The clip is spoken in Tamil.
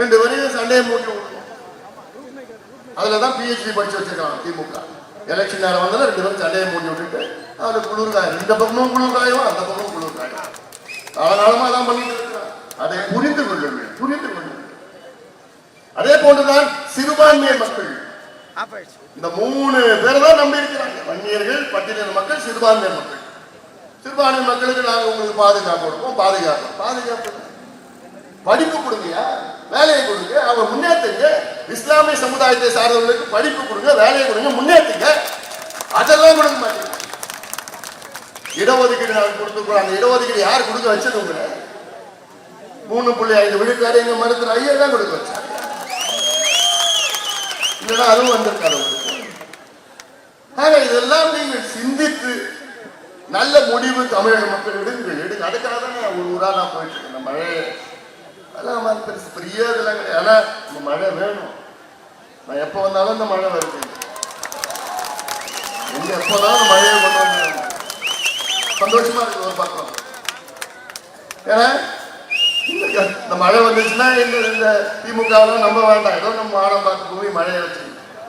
ரெண்டு பேரையும் சண்டையை மூட்டி விடணும் அதுல தான் பிஹெச்டி படிச்சு வச்சிருக்காங்க திமுக. எலெக்ஷன் நேரம் வந்தாலும் ரெண்டு பேரும் சண்டையை மூட்டி விட்டுட்டு அதுல குளிர் காயும் இந்த பக்கமும் குளிர் அந்த பக்கமும் குளிர் காயும் காலகாலமா தான் பண்ணிட்டு இருக்கிறான் அதை புரிந்து கொள்ளுங்கள் புரிந்து கொள்ளுங்கள். அதே போன்றுதான் சிறுபான்மை மக்கள். இந்த மூணு பேரை தான் நம்பி இருக்கிறாங்க. வன்னியர்கள் பட்டியலின மக்கள் சிறுபான்மை மக்கள். சிறுபான்மை மக்களுக்கு நாங்க உங்களுக்கு பாதுகாப்பு கொடுப்போம் பாதுகாப்பு. பாதுகாப்பு. படிப்பு கொடுங்க வேலையை கொடுங்க அவங்க முன்னேற்றுங்க இஸ்லாமிய சமுதாயத்தை சார்ந்தவர்களுக்கு படிப்பு கொடுங்க வேலையை கொடுங்க முன்னேற்றுங்க அதெல்லாம் கொடுக்க மாட்டீங்க. இடஒதுக்கீடு நாங்கள் கொடுத்துருக்கோம். அந்த இடஒதுக்கீடு யார் கொடுக்க வச்சது உங்களை? மூணு புள்ளி ஐந்து விழுக்காடு எங்க மருத்துவ ஐயா தான் கொடுக்க வச்சாங்க இல்லைன்னா அதுவும் வந்திருக்காரு ஆனா இதெல்லாம் நீங்கள் சிந்தித்து நல்ல முடிவு தமிழக மக்கள் எடுங்கள் எடுங்க. அதுக்காக தான் ஒரு ஊரா நான் போயிட்டு இருக்கேன். மழை அதெல்லாம் மாதிரி பெருசு பெரிய இதெல்லாம் கிடையாது. ஆனால் இந்த மழை வேணும். நான் எப்போ வந்தாலும் இந்த மழை வருது. எங்க எப்போ வந்தாலும் இந்த மழையை கொண்டு வந்து சந்தோஷமா இருக்கு ஒரு பக்கம். ஏன்னா இந்த இந்த மழை வந்துச்சுன்னா இந்த இந்த திமுகவெல்லாம் நம்ப வேண்டாம். ஏதோ நம்ம வானம் பார்த்து பூமி மழையை வச்சு